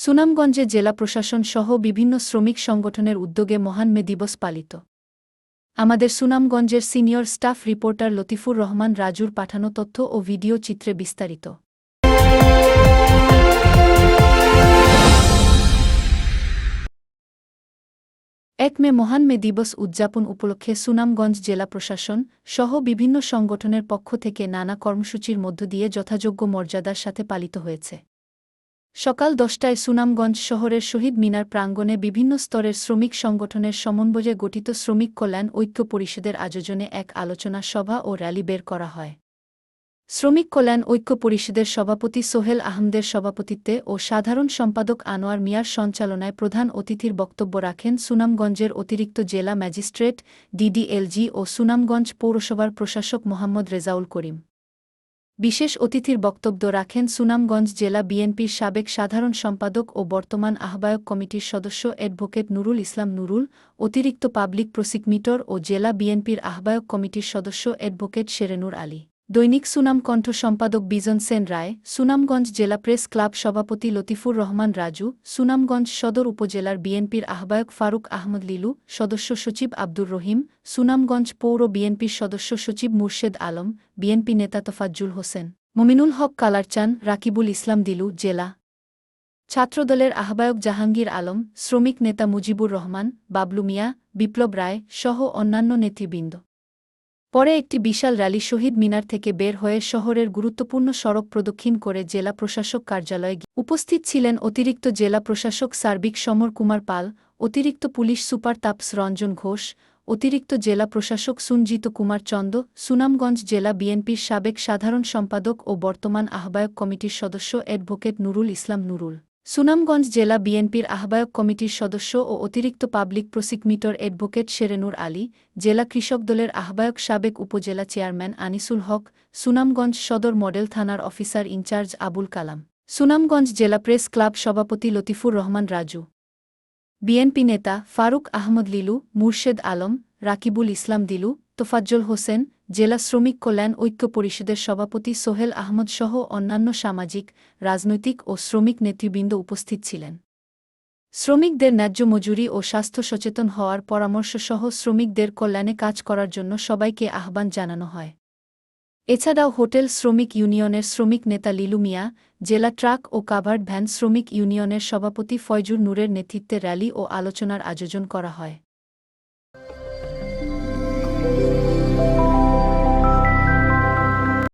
সুনামগঞ্জে জেলা প্রশাসন সহ বিভিন্ন শ্রমিক সংগঠনের উদ্যোগে মহান মে দিবস পালিত। আমাদের সুনামগঞ্জের senior staff reporter Latifur Rahman রাজুর পাঠানো তথ্য ও ভিডিও চিত্রে বিস্তারিত। এক মে মহান মে দিবস উদযাপন উপলক্ষে সুনামগঞ্জ জেলা প্রশাসন সহ বিভিন্ন সংগঠনের পক্ষ থেকে নানা কর্মসূচির মধ্য দিয়ে যথাযোগ্য মর্যাদার সাথে পালিত হয়েছে। সকাল দশটায় সুনামগঞ্জ শহরের শহীদ মিনার প্রাঙ্গণে বিভিন্ন স্তরের শ্রমিক সংগঠনের সমন্বয়ে গঠিত শ্রমিক কল্যাণ ঐক্য পরিষদের আয়োজনে এক আলোচনা সভা ও র্যালি বের করা হয়। শ্রমিক কল্যাণ ঐক্য পরিষদের সভাপতি সোহেল আহমদের সভাপতিত্বে ও সাধারণ সম্পাদক আনোয়ার মিয়ার সঞ্চালনায় প্রধান অতিথির বক্তব্য রাখেন সুনামগঞ্জের অতিরিক্ত জেলা ম্যাজিস্ট্রেট, ডিডিএলজি ও সুনামগঞ্জ পৌরসভার প্রশাসক মোহাম্মদ রেজাউল করিম। বিশেষ অতিথির বক্তব্য রাখেন সুনামগঞ্জ জেলা বিএনপির সাবেক সাধারণ সম্পাদক ও বর্তমান আহ্বায়ক কমিটির সদস্য অ্যাডভোকেট নুরুল ইসলাম নুরুল, অতিরিক্ত পাবলিক প্রসিকিউটর ও জেলা বিএনপির আহ্বায়ক কমিটির সদস্য অ্যাডভোকেট শেরেনুর আলী। দৈনিক সুনাম কণ্ঠ সম্পাদক বিজন সেন রায়, সুনামগঞ্জ জেলা প্রেস ক্লাব সভাপতি লতিফুর রহমান রাজু, সুনামগঞ্জ সদর উপজেলার বিএনপির আহ্বায়ক ফারুক আহমদ লিলু, সদস্য সচিব আব্দুর রহিম, সুনামগঞ্জ পৌর বিএনপির সদস্য সচিব মুর্শেদ আলম, বিএনপি নেতা তোফাজ্জুল হোসেন, মমিনুল হক কালারচান, রাকিবুল ইসলাম দিলু, জেলা ছাত্রদলের আহ্বায়ক জাহাঙ্গীর আলম, শ্রমিক নেতা মুজিবুর রহমান, বাবলু মিয়া, বিপ্লব রায় সহ অন্যান্য নেতৃবৃন্দ। পরে একটি বিশাল র্যালি শহীদ মিনার থেকে বের হয়ে শহরের গুরুত্বপূর্ণ সড়ক প্রদক্ষিণ করে জেলা প্রশাসক কার্যালয়ে উপস্থিত ছিলেন অতিরিক্ত জেলা প্রশাসক সার্বিক সমর কুমার পাল, অতিরিক্ত পুলিশ সুপার তাপস রঞ্জন ঘোষ, অতিরিক্ত জেলা প্রশাসক সুনজিত কুমার চন্দ, সুনামগঞ্জ জেলা বিএনপির সাবেক সাধারণ সম্পাদক ও বর্তমান আহ্বায়ক কমিটির সদস্য অ্যাডভোকেট নুরুল ইসলাম নুরুল। সুনামগঞ্জ জেলা বিএনপির আহ্বায়ক কমিটির সদস্য ও অতিরিক্ত public prosecutor advocate Sherenur Ali, জেলা কৃষক দলের আহ্বায়ক সাবেক উপজেলা চেয়ারম্যান আনিসুল হক, সুনামগঞ্জ সদর মডেল থানার অফিসার ইনচার্জ আবুল কালাম, সুনামগঞ্জ জেলা প্রেস ক্লাব সভাপতি লতিফুর রহমান রাজু। বিএনপি নেতা ফারুক আহমদ লিলু, মুর্শেদ আলম, রাকিবুল ইসলাম দিলু, তোফাজ্জল হোসেন জেলা শ্রমিক কল্যাণ ঐক্য পরিষদের সভাপতি সোহেল আহমদ সহ অন্যান্য সামাজিক, রাজনৈতিক ও শ্রমিক নেতৃবৃন্দ উপস্থিত ছিলেন। শ্রমিকদের ন্যায্য মজুরি ও স্বাস্থ্য সচেতন হওয়ার পরামর্শ সহ শ্রমিকদের কল্যাণে কাজ করার জন্য সবাইকে আহ্বান জানানো হয়। এছাড়াও হোটেল শ্রমিক ইউনিয়নের শ্রমিক নেতা লিলু মিয়া, জেলা ট্রাক ও কাভার্ড ভ্যান শ্রমিক ইউনিয়নের সভাপতি ফয়জুর নূরের নেতৃত্বে র্যালি ও আলোচনার আয়োজন করা হয়।